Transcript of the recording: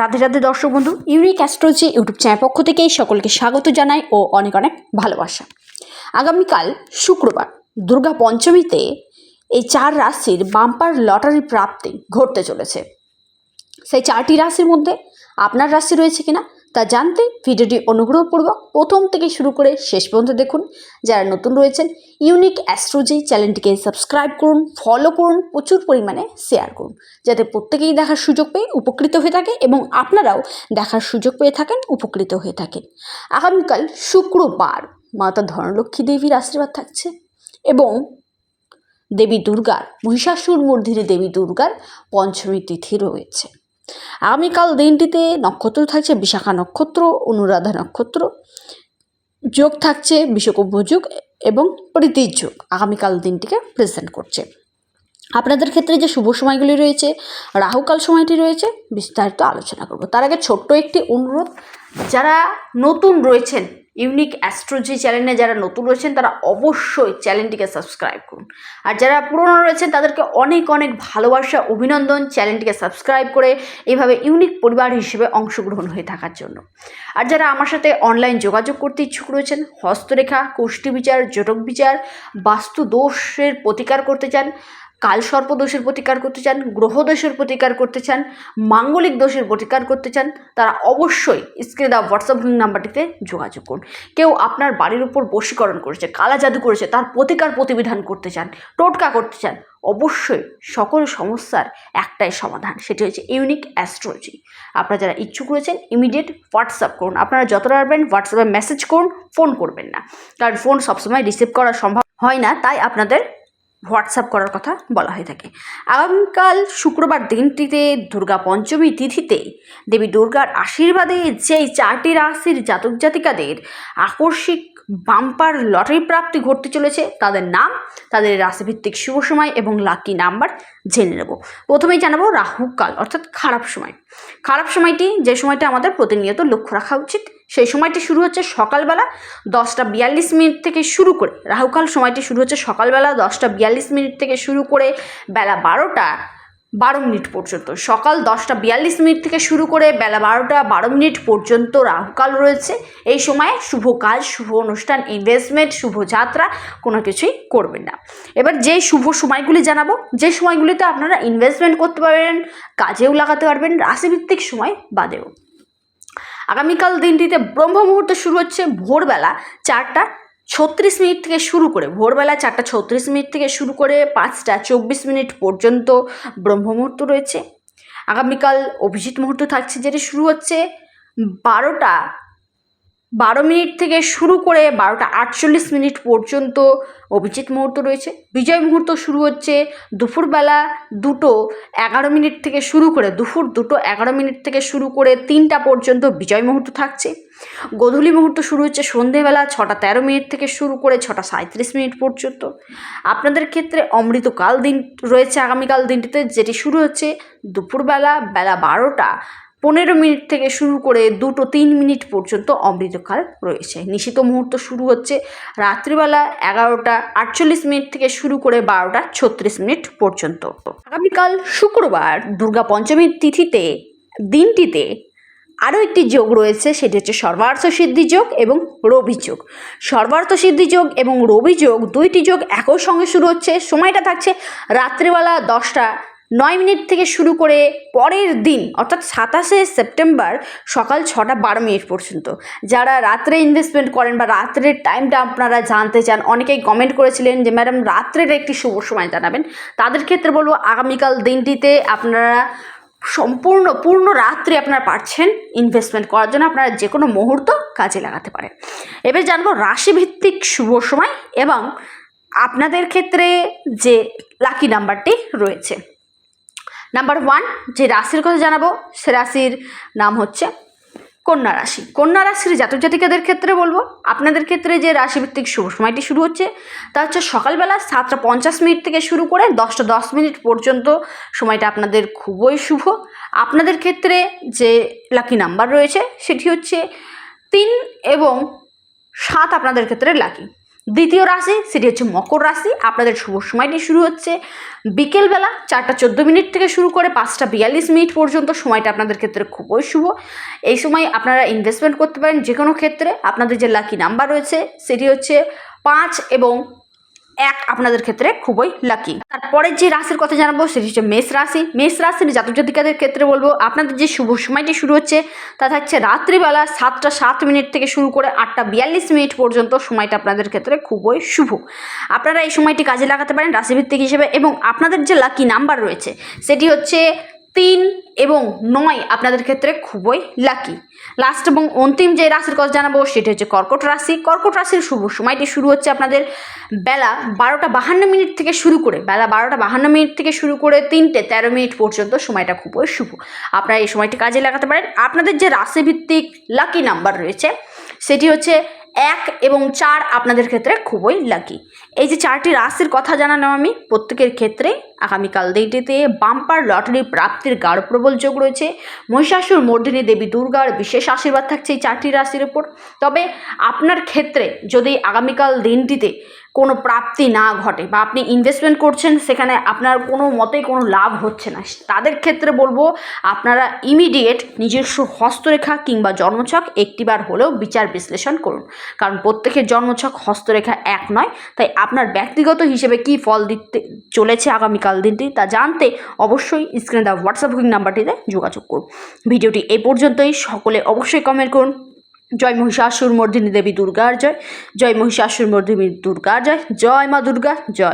রাধে রাধে দর্শক বন্ধু, unique astrology YouTube channel পক্ষ থেকে সকলকে স্বাগত জানাই ও অনেক অনেক ভালোবাসা। আগামীকাল শুক্রবার, দুর্গা পঞ্চমীতে এই চার রাশির বাম্পার লটারি প্রাপ্তি ঘটতে চলেছে। সেই চারটি রাশির মধ্যে আপনার রাশি রয়েছে কিনা তা জানতে ভিডিওটি অনুগ্রহপূর্বক প্রথম থেকে শুরু করে শেষ পর্যন্ত দেখুন। যারা নতুন রয়েছেন ইউনিক অ্যাস্ট্রোলজি চ্যানেলটিকে সাবস্ক্রাইব করুন ফলো করুন, প্রচুর পরিমাণে শেয়ার করুন। যাতে প্রত্যেকেই দেখার সুযোগ পেয়ে উপকৃত হয়ে থাকে এবং আপনারাও দেখার সুযোগ পেয়ে থাকেন, উপকৃত হয়ে থাকেন। আগামীকাল শুক্রবার মাতা ধনলক্ষ্মী দেবীর আশীর্বাদ থাকছে এবং দেবী দুর্গার, মহিষাসুর মর্ধিনী দেবী দুর্গার পঞ্চমী তিথি রয়েছে। আগামীকাল দিনটিতে নক্ষত্র থাকছে, বিশাখা নক্ষত্র, অনুরাধা নক্ষত্র, যোগ থাকছে বিশ্বকুম্ভ যুগ এবং প্রীতির যোগ। আগামীকাল দিনটিকে প্রেজেন্ট করছে। আপনাদের ক্ষেত্রে যে শুভ সময়গুলি রয়েছে রাহুকাল সময়টি রয়েছে, বিস্তারিত আলোচনা করব। তার আগে ছোট্ট একটি অনুরোধ, যারা নতুন রয়েছেন ইউনিক অ্যাস্ট্রোলজি চ্যানেলে যারা নতুন রয়েছেন, তারা অবশ্যই চ্যানেলটিকে সাবস্ক্রাইব করুন। আর যারা পুরনো রয়েছেন, তাদেরকে অনেক অনেক ভালোবাসা, অভিনন্দন চ্যানেলটিকে সাবস্ক্রাইব করে এইভাবে ইউনিক পরিবার হিসেবে অংশগ্রহণ হয়ে থাকার জন্য। আর যারা আমার সাথে অনলাইন যোগাযোগ করতে ইচ্ছুক রয়েছেন, হস্তরেখা, কোষ্ঠী বিচার জটক বিচার, বাস্তু দোষের প্রতিকার করতে চান কাল সর্প দোষের প্রতিকার করতে চান, গ্রহ দোষের প্রতিকার করতে চান, মাঙ্গলিক দোষের প্রতিকার করতে চান, তারা অবশ্যই স্ক্রিনে দেওয়া হোয়াটসঅ্যাপ নাম্বারটিতে যোগাযোগ করুন। কেউ আপনার বাড়ির উপর বশীকরণ করেছে, কালা জাদু করেছে, তার প্রতিকার প্রতিবিধান করতে চান, টোটকা করতে চান, অবশ্যই সকল সমস্যার একটাই সমাধান, সেটি হচ্ছে ইউনিক অ্যাস্ট্রোলজি। আপনারা যারা ইচ্ছুক রয়েছেন ইমিডিয়েট হোয়াটসঅ্যাপ করুন। আপনারা যতটা পারবেন হোয়াটসঅ্যাপে মেসেজ করুন ফোন করবেন না। কারণ ফোন সবসময় রিসিভ করা সম্ভব হয় না, তাই আপনাদের হোয়াটসঅ্যাপ করার কথা বলা হয়ে থাকে। আগামীকাল শুক্রবার দিনটিতে দুর্গা পঞ্চমী তিথিতে দেবী দুর্গার আশীর্বাদে যেই চারটি রাশির জাতক জাতিকাদের আকস্মিক বাম্পার লটারি প্রাপ্তি ঘটতে চলেছে। তাদের নাম, তাদের রাশিভিত্তিক শুভ সময় এবং লাকি নাম্বার জেনে নেব। প্রথমেই জানাব রাহুকাল অর্থাৎ খারাপ সময়। খারাপ সময়টি যে সময়টা আমাদের প্রতিনিয়ত লক্ষ্য রাখা উচিত, সেই সময়টি শুরু হচ্ছে সকালবেলা দশটা বিয়াল্লিশ মিনিট থেকে শুরু করে। রাহুকাল সময়টি শুরু হচ্ছে সকালবেলা দশটা বিয়াল্লিশ মিনিট থেকে শুরু করে বেলা বারোটা বারো মিনিট পর্যন্ত। সকাল দশটা বিয়াল্লিশ মিনিট থেকে শুরু করে বেলা বারোটা বারো মিনিট পর্যন্ত রাহুকাল রয়েছে। এই সময়ে শুভ কাজ, শুভ অনুষ্ঠান ইনভেস্টমেন্ট শুভ যাত্রা, কোনো কিছুই করবেন না। এবার যে শুভ সময়গুলি জানাব, যে সময়গুলিতে আপনারা ইনভেস্টমেন্ট করতে পারবেন, কাজেও লাগাতে পারবেন, রাশিভিত্তিক সময় বাদেও। আগামীকাল দিনটিতে ব্রহ্ম মুহূর্ত শুরু হচ্ছে ভোরবেলা চারটা ছত্রিশ মিনিট থেকে শুরু করে, ভোরবেলা চারটা ছত্রিশ মিনিট থেকে শুরু করে পাঁচটা চব্বিশ মিনিট পর্যন্ত ব্রহ্ম মুহূর্ত রয়েছে। আগামীকাল অভিজিৎ মুহূর্ত থাকছে যেটি শুরু হচ্ছে বারোটা, বারো মিনিট থেকে শুরু করে বারোটা আটচল্লিশ মিনিট পর্যন্ত অভিজিৎ মুহূর্ত রয়েছে। বিজয় মুহূর্ত শুরু হচ্ছে দুপুরবেলা দুটো এগারো মিনিট থেকে শুরু করে, দুপুর দুটো এগারো মিনিট থেকে শুরু করে তিনটা পর্যন্ত বিজয় মুহূর্ত থাকছে। গোধূলি মুহূর্ত শুরু হচ্ছে সন্ধেবেলা ছটা তেরো মিনিট থেকে শুরু করে ছটা সাঁত্রিশ মিনিট পর্যন্ত। আপনাদের ক্ষেত্রে অমৃতকাল দিন রয়েছে আগামীকাল দিনটিতে, যেটি শুরু হচ্ছে দুপুরবেলা বেলা বারোটা পনেরো মিনিট থেকে শুরু করে দুটো তিন মিনিট পর্যন্ত অমৃতকাল রয়েছে। নিশিত মুহূর্ত শুরু হচ্ছে রাত্রিবেলা এগারোটা আটচল্লিশ মিনিট থেকে শুরু করে বারোটা ছত্রিশ মিনিট পর্যন্ত। আগামীকাল শুক্রবার দুর্গা পঞ্চমীর তিথিতে, দিনটিতে আরও একটি যোগ রয়েছে, সেটি হচ্ছে সর্বার্থ সিদ্ধি যোগ এবং রবি যোগ। সর্বার্থ সিদ্ধি যোগ এবং রবি যোগ দুইটি যোগ একই সঙ্গে শুরু হচ্ছে, সময়টা থাকছে রাত্রিবেলা দশটা নয় মিনিট থেকে শুরু করে পরের দিন, অর্থাৎ সাতাশে সেপ্টেম্বর সকাল ছটা বারো মিনিট পর্যন্ত। যারা রাত্রে ইনভেস্টমেন্ট করেন বা রাত্রের টাইমটা আপনারা জানতে চান, অনেকেই কমেন্ট করেছিলেন যে, ম্যাডাম, রাত্রের একটি শুভ সময় জানাবেন। তাদের ক্ষেত্রে বলব, আগামীকাল দিনটিতে আপনারা সম্পূর্ণ, পূর্ণ রাত্রে আপনারা পারছেন ইনভেস্টমেন্ট করার জন্য আপনারা যে কোনো মুহূর্ত কাজে লাগাতে পারেন। এবার জানব রাশিভিত্তিক শুভ সময় এবং আপনাদের ক্ষেত্রে যে লাকি নাম্বারটি রয়েছে। নাম্বার ওয়ান যে রাশির কথা জানাব, সে রাশির নাম হচ্ছে কন্যা রাশি। কন্যা রাশির জাতক জাতিকাদের ক্ষেত্রে বলব, আপনাদের ক্ষেত্রে যে রাশিভিত্তিক শুভ সময়টি শুরু হচ্ছে, তা হচ্ছে সকালবেলা সাতটা পঞ্চাশ মিনিট থেকে শুরু করে দশটা দশ মিনিট পর্যন্ত সময়টা আপনাদের খুবই শুভ। আপনাদের ক্ষেত্রে যে লাকি নাম্বার রয়েছে, সেটি হচ্ছে তিন এবং সাত আপনাদের ক্ষেত্রে লাকি দ্বিতীয় রাশি, সেটি হচ্ছে মকর রাশি। আপনাদের শুভ সময়টি শুরু হচ্ছে। বিকেলবেলা চারটা চোদ্দ মিনিট থেকে শুরু করে পাঁচটা বিয়াল্লিশ মিনিট পর্যন্ত সময়টা আপনাদের ক্ষেত্রে খুবই শুভ। এই সময় আপনারা ইনভেস্টমেন্ট করতে পারেন যে কোনো ক্ষেত্রে। আপনাদের যে লাকি নাম্বার রয়েছে, সেটি হচ্ছে পাঁচ এবং এক আপনাদের ক্ষেত্রে খুবই লাকি তারপরে যে রাশির কথা জানাব সেটি হচ্ছে মেষ রাশি। মেষ রাশির জাতক জাতিকাদের ক্ষেত্রে বলব, আপনাদের যে শুভ সময়টি শুরু হচ্ছে, তা থাকছে রাত্রিবেলা সাতটা সাত মিনিট থেকে শুরু করে আটটা বিয়াল্লিশ মিনিট পর্যন্ত সময়টা আপনাদের ক্ষেত্রে খুবই শুভ। আপনারা এই সময়টি কাজে লাগাতে পারেন রাশিভিত্তিক হিসেবে এবং আপনাদের যে লাকি নাম্বার রয়েছে, সেটি হচ্ছে তিন এবং নয় আপনাদের ক্ষেত্রে খুবই লাকি লাস্ট এবং অন্তিম যে রাশির কথা জানাব সেটি হচ্ছে কর্কট রাশি। কর্কট রাশির শুভ সময়টি শুরু হচ্ছে আপনাদের বেলা বারোটা বাহান্ন মিনিট থেকে শুরু করে, বেলা বারোটা বাহান্ন মিনিট থেকে শুরু করে তিনটে তেরো মিনিট পর্যন্ত সময়টা খুবই শুভ। আপনারা এই সময়টি কাজে লাগাতে পারেন। আপনাদের যে রাশিভিত্তিক লাকি নাম্বার রয়েছে, সেটি হচ্ছে এক এবং চার আপনাদের ক্ষেত্রে খুবই লাকি এই যে চারটি রাশির কথা জানালাম আমি, প্রত্যেকের ক্ষেত্রে আগামীকাল দিনটিতে বাম্পার লটারি প্রাপ্তির গাঢ় প্রবল যোগ রয়েছে। মহিষাসুর মর্ধিনী দেবী, দুর্গার বিশেষ আশীর্বাদ থাকছে এই চারটি রাশির উপর। তবে আপনার ক্ষেত্রে যদি আগামীকাল দিনটিতে কোনো প্রাপ্তি না ঘটে বা আপনি ইনভেস্টমেন্ট করছেন সেখানে আপনার কোনো মতেই কোনো লাভ হচ্ছে না। তাদের ক্ষেত্রে বলব, আপনারা ইমিডিয়েট নিজস্ব হস্তরেখা কিংবা জন্মছক একটিবার হলেও বিচার বিশ্লেষণ করুন। কারণ প্রত্যেকের জন্মছক হস্তরেখা এক নয়, তাই আপনার ব্যক্তিগত হিসেবে কী ফল দিতে চলেছে আগামীকাল দিনটি তা জানতে অবশ্যই স্ক্রিনে দেওয়া হোয়াটসঅ্যাপ বুকিং নাম্বারটিতে যোগাযোগ করুন। ভিডিওটি এই পর্যন্তই, সকলে অবশ্যই কমেন্ট করুন। জয় মহিষাসুর মর্দিনী দেবী দুর্গার জয়। জয় মহিষাসুর মর্দিনী দুর্গার জয়। জয় মা দুর্গা। জয়।